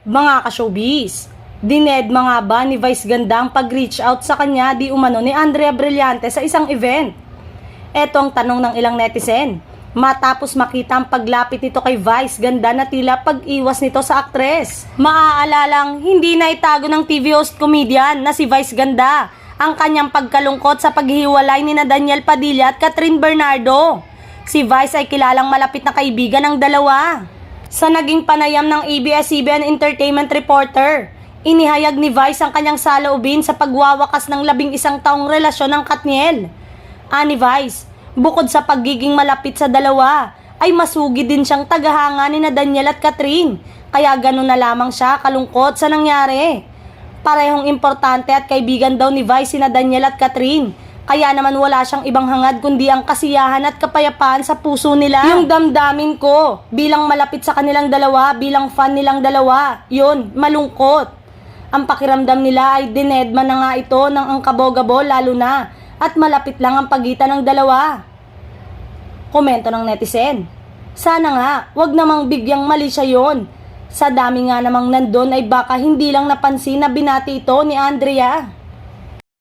Mga ka-showbiz, dinedma nga ba ni Vice Ganda ang pag-reach out sa kanya di umano ni Andrea Brillante sa isang event? Eto ang tanong ng ilang netizen. Matapos makita ang paglapit nito kay Vice Ganda na tila pag-iwas nito sa aktres. Maaalalang hindi na itago ng TV host comedian na si Vice Ganda ang kanyang pagkalungkot sa paghihiwalay ni na Daniel Padilla at Catherine Bernardo. Si Vice ay kilalang malapit na kaibigan ng dalawa. Sa naging panayam ng ABS-CBN Entertainment Reporter, inihayag ni Vice ang kanyang saloobin sa pagwawakas ng labing isang taong relasyon ng Katniel. Ani Vice, bukod sa pagiging malapit sa dalawa, ay masugi din siyang tagahanga ni na Daniel at Catherine. Kaya ganun na lamang siya kalungkot sa nangyari. Parehong importante at kaibigan daw ni Vice sina Daniel at Catherine. Kaya naman wala siyang ibang hangad kundi ang kasiyahan at kapayapaan sa puso nila. Yung damdamin ko bilang malapit sa kanilang dalawa, bilang fan nilang dalawa, yun, malungkot. Ang pakiramdam nila ay dinedma na nga ito ng ang kabogabo lalo na at malapit lang ang pagitan ng dalawa. Komento ng netizen. Sana nga, wag namang bigyang mali siya yon. Sa dami nga namang nandun ay baka hindi lang napansin na binati ito ni Andrea.